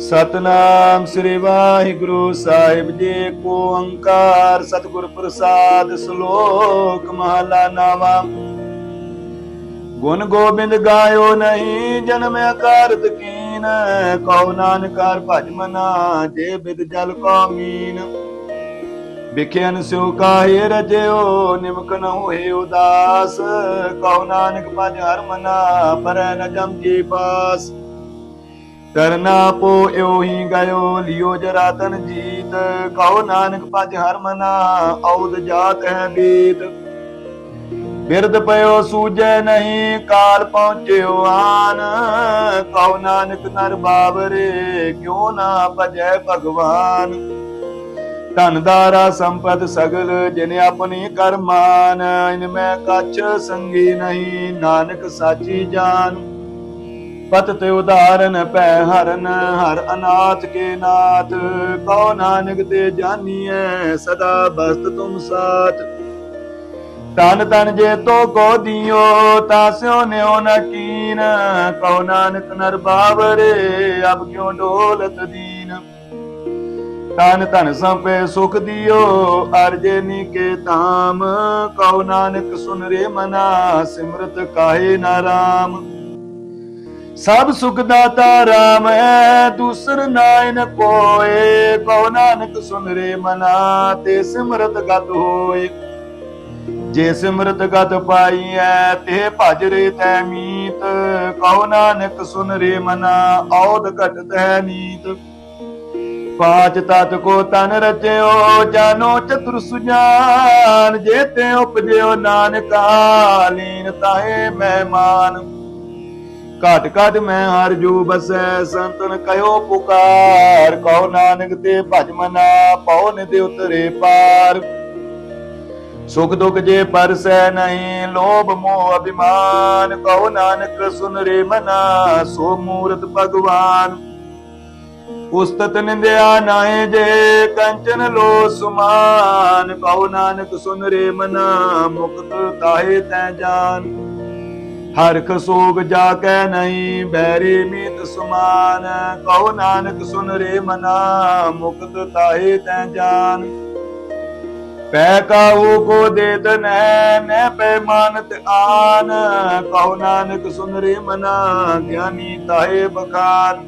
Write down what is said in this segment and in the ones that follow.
ਸਤਨਾਮ ਸ੍ਰੀ ਵਾਹਿਗੁਰੂ ਸਾਹਿਬ ਜੀ ਕੋ ਓੰਕਾਰ, ਸਤਿਗੁਰ ਪ੍ਰਸਾਦ, ਸ਼ਲੋਕ ਮਹਲਾ ਨਾਵਾ। ਗੁਣ ਗੋਬਿੰਦ ਗਾਇਓ ਨਹੀਂ, ਜਨਮ ਅਕਾਰਤ ਕੀਨ। ਕਉ ਨਾਨਕਾਰ ਭਜ ਮਨਾ, ਜੇ ਬਿਦ ਜਲ ਕੋ ਮੀਨ। ਵਿਖਿਆਨ ਸਿਉ ਕਾਹੇ ਰਜਿਓ, ਨਿਮਕ ਨ ਹੋਏ ਉਦਾਸ। ਕਉ ਨਾਨਕ ਭਜ ਹਰ ਮਨਾ, ਪਰ ਨ ਜਮ ਕੀ ਪਾਸ। ਕਰਨਾ ਪੋ ਇਉ ਹੀ ਗਇਓ, ਲਿਓ ਜਰਾ ਤਨ ਜੀਤ। ਕਹੋ ਨਾਨਕ ਭਜ ਹਰ ਮਨਾ, ਔਦ ਜਾਤ ਹੈ ਬੀਤ। ਬਿਰਦ ਪਇਓ ਸੂਜੈ ਨਹੀਂ, ਕਾਲ ਪਹੁੰਚਿਓ ਆਨ। ਕਹੋ ਨਾਨਕ ਨਰ ਬਾਵਰੇ, ਕਿਉ ਨਾ ਭਜੈ ਭਗਵਾਨ। ਧਨ ਦਾਰਾ ਸੰਪਤ ਸਗਲ, ਜਿਨ ਆਪਣੀ ਕਰਮਾਨ। ਇਨ ਮੈਂ ਕਛ ਸੰਗੀ ਨਹੀਂ, ਨਾਨਕ ਸਾਚੀ ਜਾਨ। ਪਤ ਤੇ ਉਦਾਹਰਨ ਪੈ ਹਰਨ, ਹਰ ਅਨਾਥ ਕੇ ਨਾਥ। ਕਉ ਨਾਨਕ ਤੇ ਜਾਨੀਐ, ਸਦਾ ਬਸਤ ਤੁਮ ਸਾਥ। ਤਨ ਤਨ ਜੇ ਤੋ ਕੋ ਦਿਓ, ਤਾ ਸਿਓ ਨਿਉ ਨ ਕੀਨ। ਕਉ ਨਾਨਕ ਨਰ ਬਾਵਰੇ, ਅਬ ਕਿਉ ਡੋਲਤ ਦੀਨ। ਤਨ ਤਨ ਸੰਪੇ ਸੁਖ ਦਿਓ, ਅਰਜੇ ਨੀ ਕੇ ਤਾਮ ਕਉ ਨਾਨਕ ਸੁਨ ਰੇ ਮਨਾ, ਸਿਮਰਤ ਕਾਹੇ ਨਾ ਰਾਮ। ਸਭ ਸੁਖ ਦਾਤਾ ਰਾਮ ਹੈ, ਦੂਸਰ ਨਾਇਨ ਕੋਏ, ਕਉ ਨਾਨਕ ਸੁਨ ਰੇ ਮਨਾ, ਤੇ ਸਿਮਰਤ ਗਤ ਹੋਏ। ਜੇ ਸਿਮਰਤ ਗਤ ਪਾਈ ਐ ਤੇ ਭਜ ਰੇ ਤੈ ਮੀਤ, ਕਉ ਨਾਨਕ ਸੁਨ ਰੇ ਮਨਾ ਔਦ ਘਟਤ ਹੈ ਨੀਤ। ਪਾਚ ਤਤ ਕੋ ਤਨ ਰਚਿਓ, ਜਾਨੋ ਚਤੁਰ ਸੁਜਾਨ, ਜੇ ਤੇ ਉਪਜਿਓ ਨਾਨਕਾ, ਲੀਨ ਤਾਹੇ ਮਹਿਮਾਨ। ਘਟ ਘਟ ਮੈਂ ਹਰ ਜੂ ਬਸੈ, ਸੰਤਨ ਕਹਿਓ ਪੁਕਾਰ। ਕਹੋ ਨਾਨਕ ਤੇ ਭਜ ਮਨਾ, ਪਉ ਨਿਤ ਉਤਰੇ ਪਾਰ। ਸੁਖ ਦੁਖ ਜੇ ਪਰਸੈ ਨਹੀਂ, ਲੋਭ ਮੋਹ ਅਭਿਮਾਨ। ਕਹੋ ਨਾਨਕ ਸੁਨ ਰੇ ਮਨਾ, ਸੋ ਮੂਰਤ ਭਗਵਾਨ। ਉਸਤਤ ਨਿੰਦਿਆ ਨਾਏ ਜੇ, ਕੰਚਨ ਲੋ ਸੁਮਾਨ। ਕਹੋ ਨਾਨਕ ਸੁਨ ਰੇ ਮਨਾ, ਮੁਕਤ ਤਾਹੇ ਤੈ ਜਾਨ। ਹਰਖ ਸੋਗ ਜਾ ਕੈ ਨਹੀਂ ਬੈਰੀ ਮੀਤ ਸੁਮਾਨ। ਕਹੋ ਨਾਨਕ, ਸੁਨ ਰੇ ਮਨਾ, ਮੁਕਤ ਤਾਹੇ ਤੈ ਜਾਨ। ਪੈ ਕਾਹੂ ਕੋ ਦੇਤ ਨੈ ਨੈ ਪੈ ਮਾਨਤ ਆਨ। ਕਹੋ ਨਾਨਕ, ਸੁਨ ਰੇ ਮਨਾ, ਗਿਆਨੀ ਤਾਹੇ ਬਖਾਨ।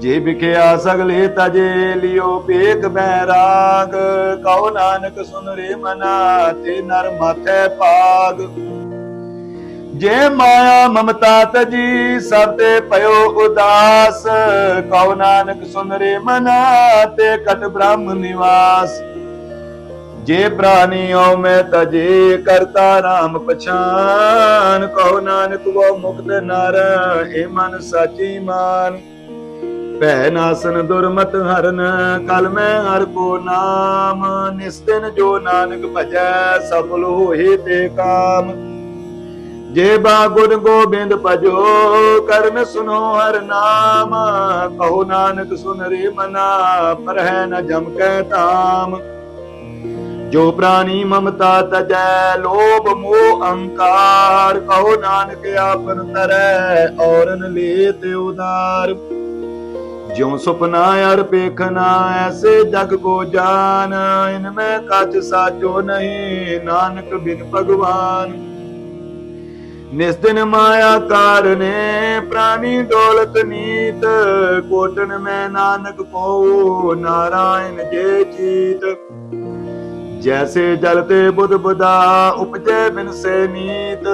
ਜੇ ਵਿਖਿਆ ਸਗਲੇ ਤਜੇ, ਲਿਓ ਬੇਗ ਬੈਰਾਗ ਕਹੋ ਨਾਨਕ, ਸੁਨ ਰੇ ਮਨਾ, ਤੇ ਨਰ ਮਾਥੈ ਪਾਗ ਜੇ ਮਾਇਆ ਮਮਤਾ ਤਜੀ, ਸਭ ਤੇ ਭਇਓ ਉਦਾਸ। ਕਉ ਨਾਨਕ ਸੁਨ ਰੇ ਮਨਾ ਤੇ ਕਟ ਬ੍ਰਹਮ ਨਿਵਾਸ। ਜੇ ਪ੍ਰਾਨੀ ਮੈਂ ਤਜੇ, ਕਰਤਾ RAM ਪਛਾਨ। ਕਉ ਨਾਨਕ ਵੋ ਮੁਕਤ ਨਰ ਏ ਮਨ ਸਾਚੀ ਮਾਨ। ਭੈ ਨਾਸਨ ਦੁਰਮਤ ਹਰਨ, ਕਲ ਮੈਂ ਹਰ ਕੋ ਨਾਮ। ਨਿਸਤਨ ਜੋ ਨਾਨਕ ਭਜੈ ਸਫਲ ਹੋਏ ਤੇ ਕਾਮ। ਜੇ ਬਾ ਗੁਰ ਗੋਬਿੰਦ ਭਜੋ ਕਰਨ ਸੁਨੋ ਹਰ ਨਾਮ। ਕਹੋ ਨਾਨਕ ਸੁਨ ਰੇ ਮਨਾ ਪਰਹਿ ਨ ਜਮ ਕੈ ਤਾਮ ਜੋ ਪ੍ਰਾਨੀ ਮਮਤਾ ਤਜੈ, ਲੋਭ ਮੋਹ ਅਹੰਕਾਰ ਕਹੋ ਨਾਨਕ ਆਪਨ ਤਰੈ, ਔਰਨ ਲੇ ਤੇ ਉਦਾਰ ਜਿਉ ਸੁਪਨਾ ਅਰ ਪੇਖਨਾ ਐਸੇ ਜਗ ਕੋ ਜਾਨ। ਇਨ ਮੈਂ ਕਛ ਸਾਚੋ ਨਹੀਂ, ਨਾਨਕ ਬਿਨ ਭਗਵਾਨ। ਨਿਸ ਦਿਨ ਮਾਇਆ ਕਾਰਨੇ ਪ੍ਰਾਨੀ ਡੋਲਤ ਨੀਤ, ਕੋਟਨ ਮੈਂ ਨਾਨਕ ਕੋ ਨਾਰਾਇਣ ਜੇ ਚੀਤ। ਜੈਸੇ ਜਲ ਤੇ ਬੁੱਧ ਬੁਦਾ ਉਪਜੈ ਬਿਨ ਸੇ ਨੀਤ,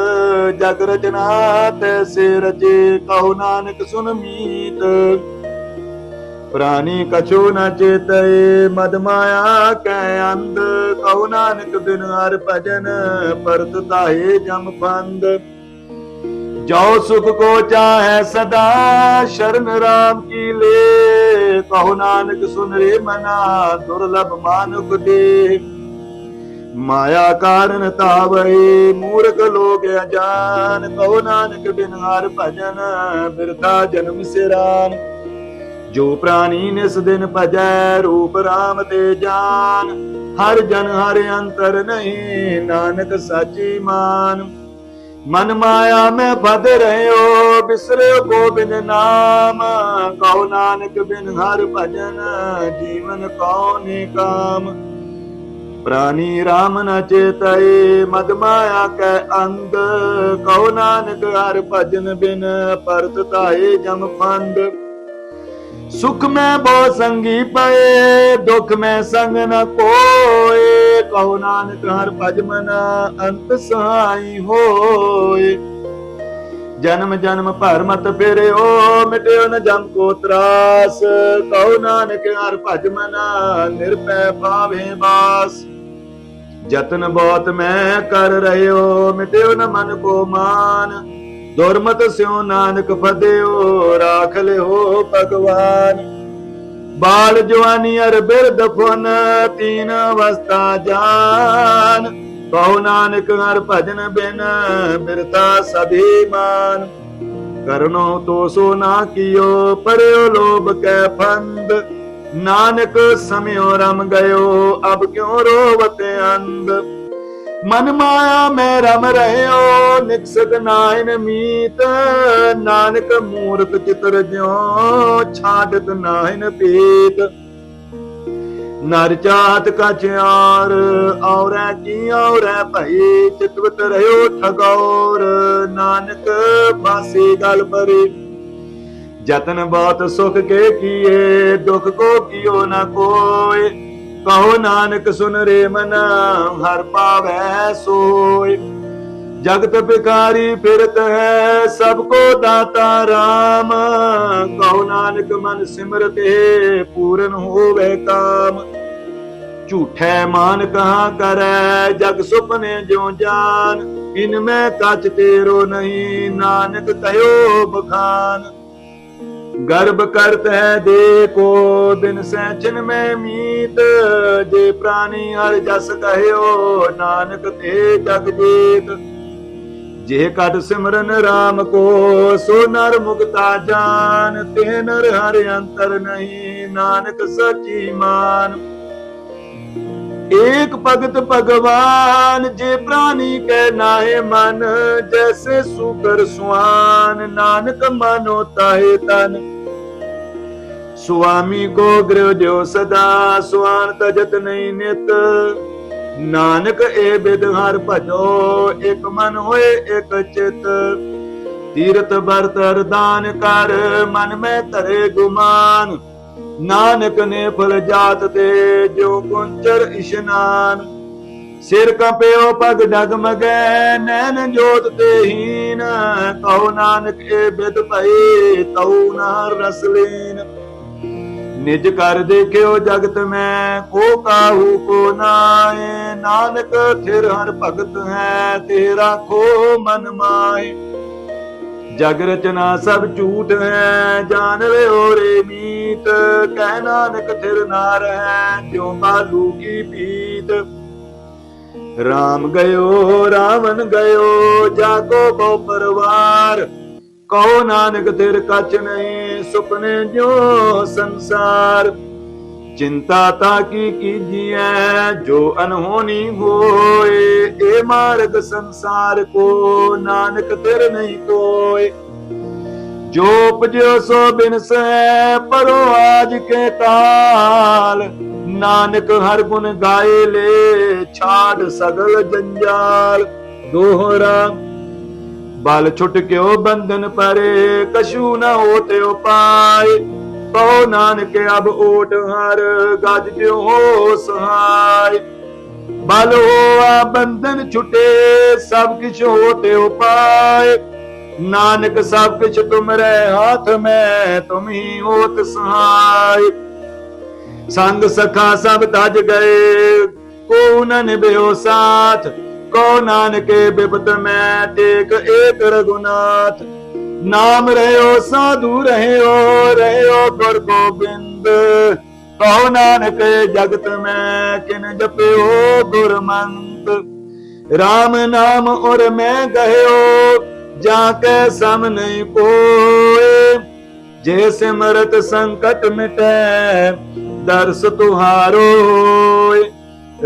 ਜਗ ਰਚਨਾ ਤੈਸੇ ਰਚੇ ਕਹੋ ਨਾਨਕ ਸੁਨ ਮੀਤ। ਪ੍ਰਾਨੀ ਕਛੂ ਨ ਚੇਤਏ ਮਦ ਮਾਇਆ ਕੈ ਅੰਧ, ਕਹੋ ਨਾਨਕ ਬਿਨ ਹਰ ਭਜਨ, ਪਰਤ ਤਾਹੇ ਜਮ ਫੰਦ ਜੋ ਸੁਖ ਕੋ ਚਾਹੈ ਸਦਾ, ਸ਼ਰਨ ਰਾਮ ਕੀ ਲੇ। ਕਹੋ ਨਾਨਕ, ਸੁਨ ਰੇ ਮਨਾ, ਦੁਰਲਭ ਮਾਨੁਕ ਦੇ ਮਾਇਆ ਕਾਰਨ ਤਾਵਈ ਮੂਰਖ ਲੋਕ ਅਜਾਨ। ਕਹੋ ਨਾਨਕ, ਬਿਨ ਹਰ ਭਜਨ, ਬਿਰਥਾ ਜਨਮ ਸਿਰਾਨ। ਜੋ ਪ੍ਰਾਨੀ ਨਿਸ ਦਿਨ ਭਜੈ, ਰੂਪ RAM ਤੇ ਜਾਨ। ਹਰ ਜਨ ਹਰ ਅੰਤਰ ਨਹੀਂ, ਨਾਨਕ ਸਾਚੀ ਮਾਨ। ਮਨ ਮਾਇਆ ਮੈਂ ਫਦ ਰਹਿਓ, ਬਿਸਰਿਓ ਗੋਬਿੰਦ ਨਾਮ। ਕਹੋ ਨਾਨਕ ਬਿਨ ਹਰ ਭਜਨ, ਜੀਵਨ ਕਉਨੇ ਕਾਮ? ਪ੍ਰਾਨੀ RAM ਨ ਚੇਤਏ, ਮਦ ਮਾਇਆ ਕੈ ਅੰਧ ਕਹੋ ਨਾਨਕ ਹਰ ਭਜਨ ਬਿਨ, ਪਰਤ ਤਾਏ ਜਮ ਫੰਦ ਸੁਖ ਮੈਂ ਬਹੁ ਸੰਗੀ ਪਏ, ਦੁਖ ਮੈਂ ਸੰਗ ਨ ਕੋਏ। ਕਹੋ ਨਾਨਕ ਹਰ ਭਜ ਮਨ ਅੰਤ ਸਹਾਈ ਹੋਏ। ਜਨਮ ਜਨਮ ਭਰ ਮਤ ਫਿਰਿਓ, ਮਿਟਿਓ ਨ ਜਮ ਕੋ ਤਰਾਸ। ਕਹੋ ਨਾਨਕ ਹਰ ਭਜ ਮਨ ਨਿਰਪੈ ਪਾਵੇ ਬਾਸ। ਜਤਨ ਬਹੁਤ ਮੈਂ ਕਰ ਰਹਿਓ, ਮਿਟਿਓ ਨ ਮਨ ਕੋ ਮਾਨ। ਦੁਰਮਤ ਸਿਉ ਨਾਨਕ ਫਦਿਓ ਰਾਖ ਲਿਓ ਭਗਵਾਨ। ਬਾਲ ਜਵਾਨੀ ਅਰ ਬਿਰਧ ਫੁਨ, ਤੀਨ ਅਵਸਥਾ ਜਾਨ। ਕਹੋ ਨਾਨਕ ਹਰ ਭਜਨ ਬਿਨ ਬਿਰਤਾ ਸਭੀ ਮਾਨ। ਕਰਨੋ ਤੋ ਸੋ ਨਾ ਕੀਓ ਪਰਿਓ ਲੋਭ ਕੈ ਫੰਦ ਨਾਨਕ ਸਮਿਓ ਰਮ ਗਇਓ, ਅਬ ਕਿਉ ਰੋਵਤ ਅੰਧ? ਮਨ ਮਾਇਆ ਮੈਂ ਰਮ ਰਹਿਓ ਨਿਕਸਦ ਨਾਇਨ ਮੀਤ। ਨਾਨਕ ਮੂਰਤ ਚਿਤਰ ਜਿਉ ਛਾਡਤ ਨਾਇਨ ਪੀਤ। ਨਰ ਚਾਤ ਕਛਿਆਰ ਔਰੈ ਕੀ ਔਰੈ ਭਈ, ਚਿਤਵਤ ਰਹਿਓ ਠਗੌਰ। ਨਾਨਕ ਬਾਸੀ ਗਲ ਪਰੀ ਜਤਨ ਬਹੁਤ ਸੁਖ ਕੇ ਕੀਏ, ਦੁਖ ਕੋ ਕੀਓ ਨਾ ਕੋਏ। ਕਹੋ ਨਾਨਕ ਸੁਨ ਰੇ ਮਨਾ, ਹਰ ਪਾਵੈ ਸੋਇ ਜਗਤ ਬਿਕਾਰੀ ਫਿਰਤ ਹੈ, ਸਭ ਕੋ ਦਾਤਾ RAM ਕਹੋ ਨਾਨਕ ਮਨ ਸਿਮਰਤ ਹੈ, ਪੂਰਨ ਹੋਵੇ ਕਾਮ। ਝੂਠੈ ਮਾਨ ਕਹਾ ਕਰੈ, ਜਗ ਸੁਪਨੇ ਜਿਉ ਜਾਨ। ਇਨ ਮੈਂ ਕੱਚ ਤੇਰੋ ਨਹੀਂ, ਨਾਨਕ ਕਹਿਓ ਬਖਾਨ। ਗਰਭ ਕਰਤ ਹੈ ਦੇ ਕੋ ਬਿਨ ਸੈਚਨ ਮੈਂ ਮੀਤ। ਜੇ ਪ੍ਰਾਨੀ ਹਰ ਜਸ ਕਹਿਓ, ਨਾਨਕ ਤੇ ਜਗ ਜੇ ਕਟ ਸਿਮਰਨ RAM ਕੋ, ਸੋ ਨਰ ਮੁਕਤਾ ਜਾਨ। ਤੇ ਨਰ ਹਰ ਅੰਤਰ ਨਹੀਂ, ਨਾਨਕ ਸਚੀ ਮਾਨ। ਏਕ ਭਗਤ ਭਗਵਾਨ, ਜੇ ਪ੍ਰਾਨੀ ਕੈ ਨਾਹਿ ਮਨ, ਜੈਸੇ ਸੁਕਰ ਸੁਆਨ, ਨਾਨਕ ਮਨੋ ਤਾਹੇ ਤਨ। ਸੁਆਮੀ ਕੋ ਗ੍ਰਹ ਜੋ ਸਦਾ, ਸੁਆਨ ਤਜਤ ਨਹੀਂ ਨਿਤ। ਨਾਨਕ ਏ ਬਿਦ ਹਰ ਭਜੋ, ਇਕ ਮਨ ਹੋਏ ਇਕ ਚਿਤ। ਤੀਰਤ ਵਰਤ ਅਰਦਾਨ ਕਰ, ਮਨ ਮੈਂ ਧਰੇ ਗੁਮਾਨ। ਨਾਨਕ ਨੇ ਫਲ ਜਾਤ ਤੇ ਜੋ ਕੁੰਚਰ ਇਸ਼ਨਾਨ ਸਿਰ ਕੰਪਿਓ ਪਗ ਡਗਮਗੈ, ਨੈਣ ਜੋਤ ਤੇ ਹੀਨ, ਕਹੋ ਨਾਨਕ ਏ ਬਿਦ ਭਈ ਤਉ ਨਾ ਰਸਲੀਨ ਨਿਜ ਕਰ ਦੇਖਿਓ ਜਗਤ ਮੈਂ, ਕੋ ਕਾਹੂ ਕੋ ਨਾਏ ਨਾਨਕ ਥਿਰ ਹਰ ਭਗਤ ਹੈ, ਤੇਰਾ ਖੋ ਮਨ ਮਾਏ ਜਗ ਰਚਨਾ ਸਭ ਝੂਠ ਹੈ ਜਾਣ ਲਿਓ ਰੇ ਮੀਤ, ਕਹਿ ਨਾਨਕ ਥਿਰ ਨਾਰ ਹੈ ਜਿਉ ਬਾਲੂ ਕੀ ਪੀਤ। ਰਾਮ ਗਇਓ, ਰਾਵਣ ਗਇਓ, ਜਾਗੋ ਬਹੁ ਪਰਵਾਰ। ਕਹੋ ਨਾਨਕ ਤੇਰ ਕਛ ਨਹੀਂ, ਸੁਪਨੇ ਜੋ ਸੰਸਾਰ। ਚਿੰਤਾ ਤਾ ਕੀ ਕੀਜੀਐ? ਜੋ ਅਨਹੋਨੀ ਹੋਏ ਇਹ ਮਾਰਗ ਸੰਸਾਰ ਕੋ ਨਾਨਕ ਤੇਰ ਨਹੀਂ ਕੋਏ। ਜੋ ਉਪਜਿਓ ਸੋ ਬਿਨਸੈ ਪਰੋ ਆਜ ਕੇ ਕਾਲ ਨਾਨਕ ਹਰ ਗੁਣ ਗਾਏ ਲੈ, ਛਾੜ ਸਗਲ ਜੰਜਾਲ। ਦੋਹਰਾ ਬਲ ਛੁਟ ਕਿਓ ਬੰਧਨ ਪਰੇ ਕਸ਼ੂ ਨਾ ਹੋਤੇ ਉਪਾਏ। ਕਹੋ ਨਾਨਕ ਅਬ ਓਟ ਹਰ ਗੱਜ ਜਿਉ ਹੋ ਸਹਾਈ। ਬਲ ਹੋਆ ਬੰਧਨ ਛੁਟੇ, ਸਭ ਕਿਛ ਹੋਤੇ ਉਪਾਏ। ਨਾਨਕ ਸਭ ਕਿਛ ਤੁਮਰੇ ਹਾਥ ਮੈਂ, ਤੁਮ ਹੋਤ ਸਹਾਈ। ਸੰਗ ਸਖਾ ਸਭ ਤਜ ਗਏ, ਕੋ ਨ ਨਿਭਿਓ ਸਾਥ। ਕੋ ਨਾਨਕੇ ਬਿਪਤ ਮੈਂ, ਟੇਕ ਏਕ ਰਗੁਨਾਥ ਨਾਮ ਰਹਿਓ, ਸਾਧੂ ਰਹਿਓ ਰਹਿਓ ਗੁਰ ਗੋਬਿੰਦ। ਕਹੋ ਨਾਨਕ, ਜਗਤ ਮੈਂ ਕਿਨ ਜਪਿਓ ਗੁਰਮੰਤ RAM ਨਾਮ ਔਰ ਮੈਂ ਗਹਿਓ, ਜਾ ਕੇ ਸਮ ਨਹੀਂ ਕੋਏ ਜੇ ਸਿਮਰਤ ਸੰਕਟ ਮਿਟੈ, ਦਰਸ ਤੁਹਾਰੋ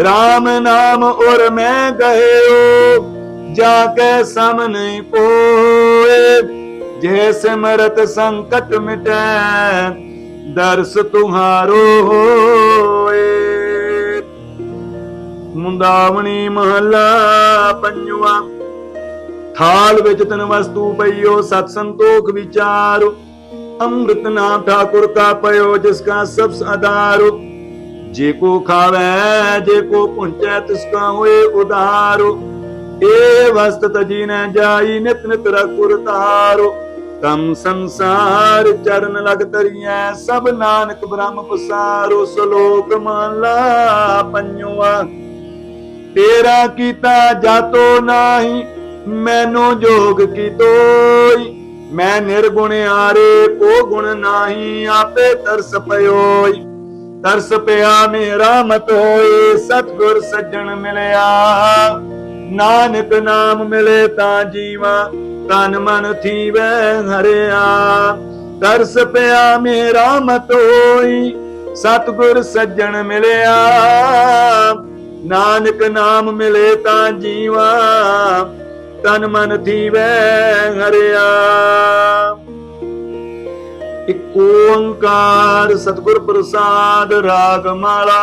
RAM ਨਾਮ ਔਰ ਮੈਂ ਗਹਿਓ, ਜਾ ਕੇ ਸਾਹਮਣੇ ਕੋਏ ਜੇ ਸਿਮਰਤ ਸੰਕਟ ਮਿਟੈ, ਦਰਸ ਤੁਹਾਰੋ ਹੋਏ। ਮੁੰਦਾਵਣੀ ਮਹੱਲਾ ਪੰਜਵਾ, ਥਾਲ ਵਿੱਚ ਤਨ ਵਸਤੂ ਪਈਓ, ਸਤ ਸੰਤੋਖ ਵਿਚਾਰੋ। ਅੰਮ੍ਰਿਤ ਨਾਮ ਠਾਕੁਰ ਕਾ ਪਇਓ, ਜਿਸ ਕਾ ਸਭ ਆਧਾਰੋ ਜੇ ਕੋ ਖਾਵੇ, ਜੇ ਕੋ ਪੁੰਚੈ, ਤਿਸ ਕਾ ਹੋਏ ਉਧਾਰੋ। ਏ ਵਸਤ ਤਜੀ ਨ ਜਾਈ, ਨਿਤ ਨਿਤ ਰਖੁਰ ਤਾਰੋ ਤਮ ਸੰਸਾਰ ਚਰਨ ਲਗ ਤਰੀਐ ਸਭ ਨਾਨਕ ਬ੍ਰਹਮ ਪਸਾਰੋ, ਸ਼ਲੋਕ ਮਹਲਾ ਪੰਜਵਾ। ਤੇਰਾ ਕੀਤਾ ਜਾਤੋ ਨਾਹੀ, ਮੈਨੂੰ ਜੋਗ ਕੀ ਤੋਈ? ਮੈਂ ਨਿਰਗੁਣ ਆਰੇ, ਕੋ ਗੁਣ ਨਾਹੀ, ਆਪੇ ਤਰਸ ਪਇਓਈ ਤਰਸ ਪਿਆ ਮੇਰਾ ਮਤ ਹੋਏ, ਸਤਗੁਰ ਸੱਜਣ ਮਿਲਿਆ। ਨਾਨਕ ਨਾਮ ਮਿਲੇ ਤਾਂ ਜੀਵਾ ਤਨ ਮਨ ਥੀਵੈ ਹਰਿਆ। ਤਰਸ ਪਿਆ ਮੇਰਾ ਮਤ ਸਤਗੁਰ ਸੱਜਣ ਮਿਲਿਆ। ਨਾਨਕ ਨਾਮ ਮਿਲੇ ਤਾਂ ਜੀਵਾ, ਤਨ ਮਨ ਥੀਵੈ ਹਰਿਆ। ਇਕ ਓੰਕਾਰ ਸਤਿਗੁਰ ਪ੍ਰਸਾਦ ਰਾਗ ਮਾਲਾ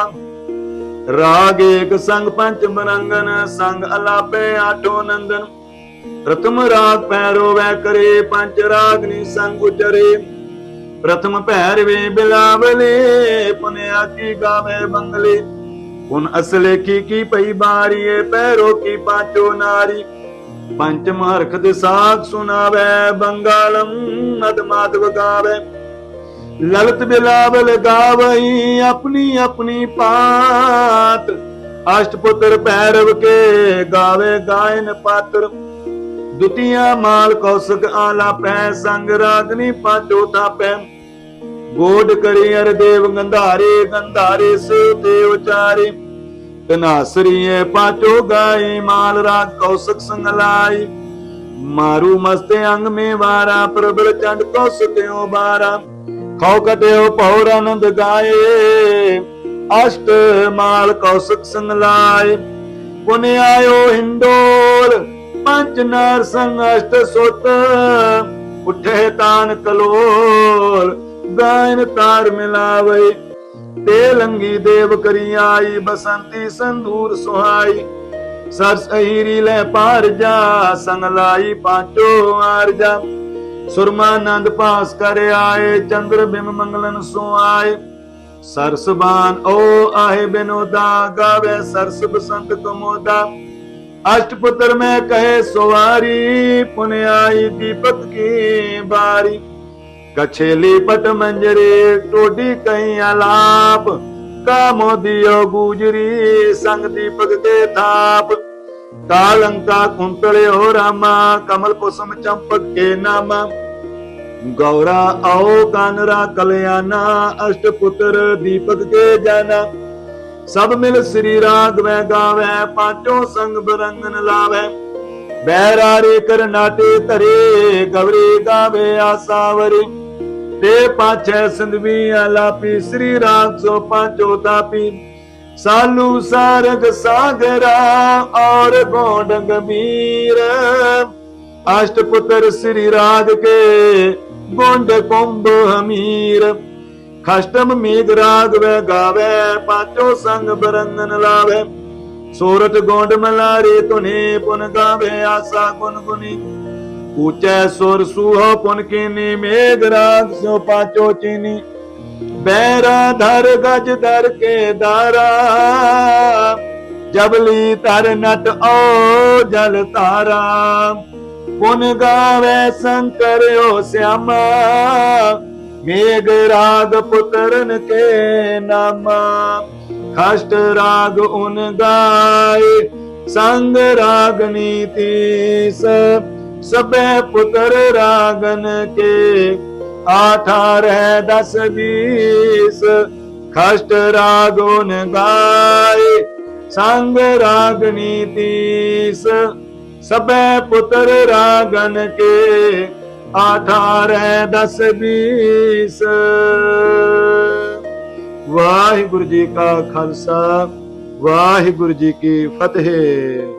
ਰਾਗ ਏਕ ਸੰਗ ਪੰਚ ਮਰੰਗਨ ਸੰਗ ਅਲਾਪੇ ਆਠੋ ਨੰਦਨ। ਪ੍ਰਥਮ ਰਾਗ ਪੈਰੋ ਵੈ ਕਰੇ, ਪੰਜ ਰਾਗਨੀ ਸੰਗ ਉਚਰੇ। ਪ੍ਰਥਮ ਭੈਰਵੇ ਬਿਲਾਵਲੇ ਪੁਨਿਆ ਕੀ ਗਾਵੇ ਬੰਗਲੇ। ਹੁਣ ਅਸਲੇ ਕੀ ਕੀ ਪਈ ਬਾਰੀਏ, ਪੈਰੋ ਕੀ ਪਾਚੋ ਨਾਰੀ। ਪੰਚ ਮਹਰਖ ਦੇ ਸਾਖ ਸੁਨਾਵੇ ਬੰਗਾਲਮ ਮਦ ਮਾਧਵ ਗਾਵੇ ਲਲਤ ਬਿਲਾਵਲ ਗਾਵਈ, ਆਪਣੀ ਆਪਣੀ ਪਾਤ। ਅਸ਼ਟਪੁੱਤਰ ਭੈਰਵ ਕੇ ਗਾਵੇ ਗਾਇਨ ਪਾਤਰ। ਦੁਤੀਆ ਮਾਲ ਕੌਸਕ ਆਲਾ ਪੈ, ਸੰਗ ਰਾਗਨੀ ਪਾਚੋ ਥਾਪੈ। ਗੋਡ ਕਰੀ ਅਰ ਦੇਵ ਗੰਧਾਰੇ ਗੰਧਾਰੇ ਸੇ ਤੇ ਉਚਾਰੇ। ਤਨਾਸਰੀਏ ਪਾਚੋ ਗਾਈ ਮਾਲ ਰਾਗ ਕੌਸਕ ਸੰਗ ਲਾਈ ਮਾਰੂ ਮਸਤੇ ਅੰਗ ਮੇ ਵਾਰਾ ਪ੍ਰਬਲ ਚੰਡ ਕੌਸਕਿਓ ਬਾਰਾ। ਖੌ ਕਟਿਓ ਪੌਰ ਆਨੰਦ ਗਾਏ, ਅਸ਼ਟ ਮਾਲ ਕੌਸਕ ਸੰਗ ਲਾਏ ਪੁਨ ਆਇਓ ਹਿੰਡੋਲ ਪੰਜ ਨਾਰ ਸੰਗ ਅਸ਼ਟ ਸੁਤ, ਉਠੇ ਤਾਨ ਕਲੋਲ, ਗਾਇਨ ਤਾਰ ਮਿਲਾਵੇ। ਤੇ ਲੰਗੀ ਦੇਵ ਕਰੀ ਆਈ, ਬਸੰਤੀ ਸੰਦੂਰ ਸੁਹਾਈ। ਸਰਸ ਅਹੀਰੀ ਲੈ ਪਾਰ ਜਾ, ਸੰਗ ਲਾਈ ਪਾਚੋ ਆਰ ਜਾ। ਸੁਰਮਾਨੰਦ ਪਾਸ ਕਰ ਆਏ, ਚੰਦਰ ਬਿਮ ਮੰਗਲਨ ਸੋ ਆਏ। ਸਰਸਬਾਨ ਓ ਆਏ ਬਿਨੋਦਾ, ਗਾਵੇ ਸਰਸ ਬਸੰਤ ਕਮੋਦਾ। ਅਸ਼ਟਪੁੱਤਰ ਮੈਂ ਕਹੇ ਸਵਾਰੀ ਪੁਨ ਆਈ ਦੀਪਕ ਕੀ ਬਾਰੀ। ਕਛੇਲੀ ਪਟ ਮੰਜਰੇ, ਟੋਡੀ ਕਈ ਆਲਾਪ ਕਾ ਮੋਦੀਓ ਗੂਜਰੀ, ਸੰਗ ਦੀਪਕ ਕੇ ਥਾਪ। ਕਾਲੰਕਾ ਕੁੰਤਲਿਓ ਰਾਮਾ, ਕਮਲ ਕੁਸਮ ਚੰਪਕ ਕੇ ਨਾਮਾ। ਗੌਰਾ ਆਓ ਕਾਨਰਾ ਕਲਿਆਣਾ, ਅਸ਼ਟਪੁੱਤਰ ਦੀਪਕ ਕੇ ਜਾਨਾ ਸਭ ਮਿਲ ਸ੍ਰੀ ਰਾਗ ਵੈ ਗਾਵੇ, ਪਾਂਚੋ ਸੰਗ ਬਰੰਗਨ ਲਾਵੇ। ਬੈਰਾਰੇ ਕਰਨਾਟੇ ਧਰੇ, ਗਵਰੇ ਗਾਵੇ ਆਸਾਵਰੇ ਤੇ ਪਾਛੈ ਸਿੰਧਵੀ ਆਲਾਪੀ ਸ੍ਰੀ ਰਾਗ ਸੋ ਪਾਂਚੋ ਤਾਪੀ। ਸਾਲੂ ਸਾਰਗ ਸਾਗਰਾ, ਔਰ ਗੋਂਡ ਗੰਭੀਰ ਅਸ਼ਟਪੁੱਤਰ ਸ੍ਰੀ ਰਾਗ ਕੇ, ਗੋਂਡ ਕੁੰਭ ਅਮੀਰ ਖਸ਼ਟਮ ਮੇਘ ਰਾਗ ਵੈ ਗਾਵੇ, ਪਾਚੋ ਸੰਗ ਬਰੰਗਨ ਲਾਵੇ। ਸੋਰਠ ਗੋਂਡ ਮਲਾਰੇ ਤੁਨੇ ਪੁਨ ਗਾਵੇ, ਆਸਾ ਗੁਨ ਗੁਨੀ। ਊਚੈ ਸੁਰ ਸੂਹ ਪੁਨ ਕੀਨੀ ਮੇਘ ਰਾਗ ਸੋ ਪਾਚੋ ਚੀਨੀ। ਬੈਰਾ ਧਰ ਗਜ ਧਰ ਕੇ ਦਾਰਾ ਜਬਲੀ ਤਰ ਨਟ ਓ ਜਲ ਤਾਰਾ ਪੁਨ ਗਾਵੇ ਸ਼ੰਕਰ ਓ मेघ राग पुत्रन के नामा। खष्ट राग उन गाय संग राग नीति सब। सब पुत्र रागन के अठारह दस बीस। खष्ट राग उन गाय संग राग नीति सब पुत्र रागन के ਆਧਾਰੈ ਦਸ ਬੀਸ। ਵਾਹਿਗੁਰੂ ਜੀ ਕਾ ਖਾਲਸਾ ਵਾਹਿਗੁਰੂ ਜੀ ਕੀ ਫਤਿਹ।